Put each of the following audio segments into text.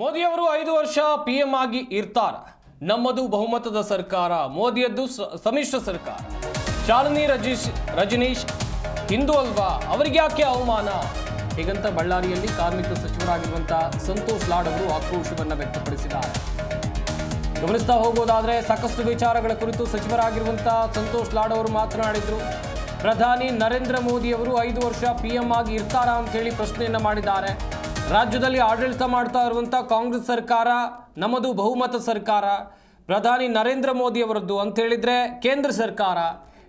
ಮೋದಿಯವರು ಐದು ವರ್ಷ ಪಿ ಎಂ ಆಗಿ ಇರ್ತಾರ. ನಮ್ಮದು ಬಹುಮತದ ಸರ್ಕಾರ, ಮೋದಿಯದ್ದು ಸಮ್ಮಿಶ್ರ ಸರ್ಕಾರ. ಶಾಲಿನಿ ರಜೀಶ್, ರಜನೀಶ್, ಹಿಂದೂ ಅಲ್ವಾ? ಅವರಿಗೆ ಯಾಕೆ ಅವಮಾನ? ಹೀಗಂತ ಬಳ್ಳಾರಿಯಲ್ಲಿ ಕಾರ್ಮಿಕ ಸಚಿವರಾಗಿರುವಂಥ ಸಂತೋಷ್ ಲಾಡ್ ಅವರು ಆಕ್ರೋಶವನ್ನು ವ್ಯಕ್ತಪಡಿಸಿದ್ದಾರೆ. ಗಮನಿಸ್ತಾ ಹೋಗೋದಾದ್ರೆ ಸಾಕಷ್ಟು ವಿಚಾರಗಳ ಕುರಿತು ಸಚಿವರಾಗಿರುವಂಥ ಸಂತೋಷ್ ಲಾಡ್ ಅವರು ಮಾತನಾಡಿದ್ರು. ಪ್ರಧಾನಿ ನರೇಂದ್ರ ಮೋದಿ ಅವರು ಐದು ವರ್ಷ ಪಿ ಎಂ ಆಗಿ ಇರ್ತಾರಾ ಅಂತೇಳಿ ಪ್ರಶ್ನೆಯನ್ನು ಮಾಡಿದ್ದಾರೆ. ರಾಜ್ಯದಲ್ಲಿ ಆಡಳಿತ ಮಾಡ್ತಾ ಇರುವಂಥ ಕಾಂಗ್ರೆಸ್ ಸರ್ಕಾರ ನಮ್ಮದು ಬಹುಮತ ಸರ್ಕಾರ ಪ್ರಧಾನಿ ನರೇಂದ್ರ ಮೋದಿ ಅವರದ್ದು ಅಂತೇಳಿದ್ರೆ ಕೇಂದ್ರ ಸರ್ಕಾರ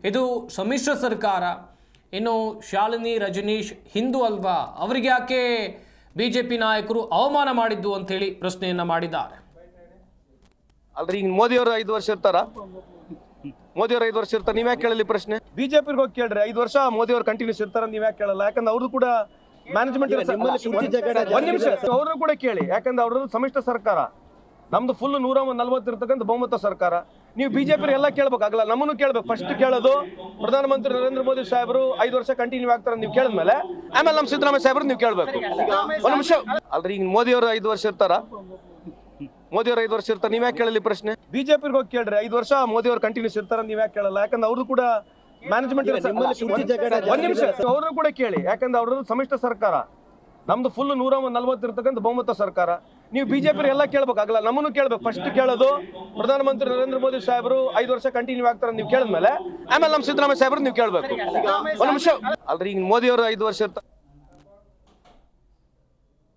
ಇದು ಸಮ್ಮಿಶ್ರ ಸರ್ಕಾರ. ಇನ್ನು ಶಾಲಿನಿ ರಜನೀಶ್ ಹಿಂದೂ ಅಲ್ವಾ ಅವರಿಗೆ ಯಾಕೆ ಬಿ ಜೆ ಪಿ ನಾಯಕರು ಅವಮಾನ ಮಾಡಿದ್ದು ಅಂತೇಳಿ ಪ್ರಶ್ನೆಯನ್ನ ಮಾಡಿದ್ದಾರೆ. ಅಲ್ರಿ ಈಗ ಮೋದಿ ಅವರು ಐದು ವರ್ಷ ಇರ್ತಾರ? ಮೋದಿ ಅವರು ಐದು ವರ್ಷ ಇರ್ತಾರೆ ನೀವ್ ಯಾಕೆ ಕೇಳಲಿ ಪ್ರಶ್ನೆ? ಬಿಜೆಪಿ ಹೋಗಿ ಕೇಳ್ರಿ ಐದು ವರ್ಷ ಮೋದಿ ಅವರು ಕಂಟಿನ್ಯೂಸ್ ಇರ್ತಾರ ನೀವ್ ಯಾಕೆ ಕೇಳಲ್ಲ. ಯಾಕಂದ್ರೆ ಅವ್ರದ್ದು ಕೂಡ ಮ್ಯಾನೇಜ್ಮೆಂಟ್ ಒಂದ್ ನಿಮಿಷ ಅವರು ಕೂಡ ಕೇಳಿ. ಯಾಕಂದ್ರೆ ಅವ್ರದ್ದು ಸಮಿಷ್ಟ ಸರ್ಕಾರ. ನಮ್ದು ಫುಲ್ ನೂರ ನಲ್ವತ್ತು ಇರ್ತಕ್ಕಂಥ ಬಹುಮತ ಸರ್ಕಾರ. ನೀವು ಬಿಜೆಪಿ ಎಲ್ಲ ಕೇಳ್ಬೇಕಾಗಲ್ಲ ನಮ್ಮನ್ನು ಕೇಳಬೇಕು. ಫಸ್ಟ್ ಕೇಳೋದು ಪ್ರಧಾನಮಂತ್ರಿ ನರೇಂದ್ರ ಮೋದಿ ಸಾಹೇಬರು ಐದು ವರ್ಷ ಕಂಟಿನ್ಯೂ ಆಗ್ತಾರೆ ನೀವು ಕೇಳಿದ್ಮೇಲೆ ಆಮೇಲೆ ನಮ್ಮ ಸಿದ್ದರಾಮಯ್ಯ ಸಾಹೇಬರು ನೀವು ಕೇಳ್ಬೇಕು. ಒಂದು ನಿಮಿಷ. ಅಲ್ರಿ ಈಗ ಮೋದಿ ಅವರು ಐದು ವರ್ಷ ಇರ್ತಾರ? ಮೋದಿ ಅವರು ಐದು ವರ್ಷ ಇರ್ತಾರೆ? ನೀವ್ಯಾಕೆ ಕೇಳಲಿ ಪ್ರಶ್ನೆ? ಬಿಜೆಪಿ ಹೋಗಿ ಕೇಳ್ರಿ. ಐದು ವರ್ಷ ಮೋದಿ ಅವರು ಕಂಟಿನ್ಯೂಸ್ ಇರ್ತಾರ ನೀವ್ಯಾಕೆ ಕೇಳಲ್ಲ? ಯಾಕಂದ್ರೆ ಅವ್ರದ್ದು ಕೂಡ ಮ್ಯಾನೇಜ್ಮೆಂಟ್ ಒಂದ್ ನಿಮಿಷ ಅವ್ರನ್ನು ಕೂಡ ಕೇಳಿ. ಯಾಕಂದ್ರೆ ಅವ್ರದ್ದು ಸಮ್ಮಿಶ್ರ ಸರ್ಕಾರ. ನಮ್ದು ಫುಲ್ ನೂರ ನಲ್ವತ್ತು ಇರ್ತಕ್ಕಂಥ ಬಹುಮತ ಸರ್ಕಾರ. ನೀವು ಬಿಜೆಪಿ ಎಲ್ಲ ಕೇಳ್ಬೇಕಾಗಲ್ಲ ನಮ್ಮನ್ನು ಕೇಳ್ಬೇಕು. ಫಸ್ಟ್ ಕೇಳೋದು ಪ್ರಧಾನಮಂತ್ರಿ ನರೇಂದ್ರ ಮೋದಿ ಸಾಹೇಬರು ಐದು ವರ್ಷ ಕಂಟಿನ್ಯೂ ಆಗ್ತಾರೆ ನೀವು ಕೇಳಿದ್ಮೇಲೆ ಆಮೇಲೆ ನಮ್ಮ ಸಿದ್ದರಾಮಯ್ಯ ಸಾಹೇಬ್ರು ನೀವು ಕೇಳಬೇಕು. ಒಂದು ನಿಮಿಷ. ಅಲ್ರಿ ಈಗ ಮೋದಿ ಅವರು ಐದು ವರ್ಷ ಇರ್ತಾರೆ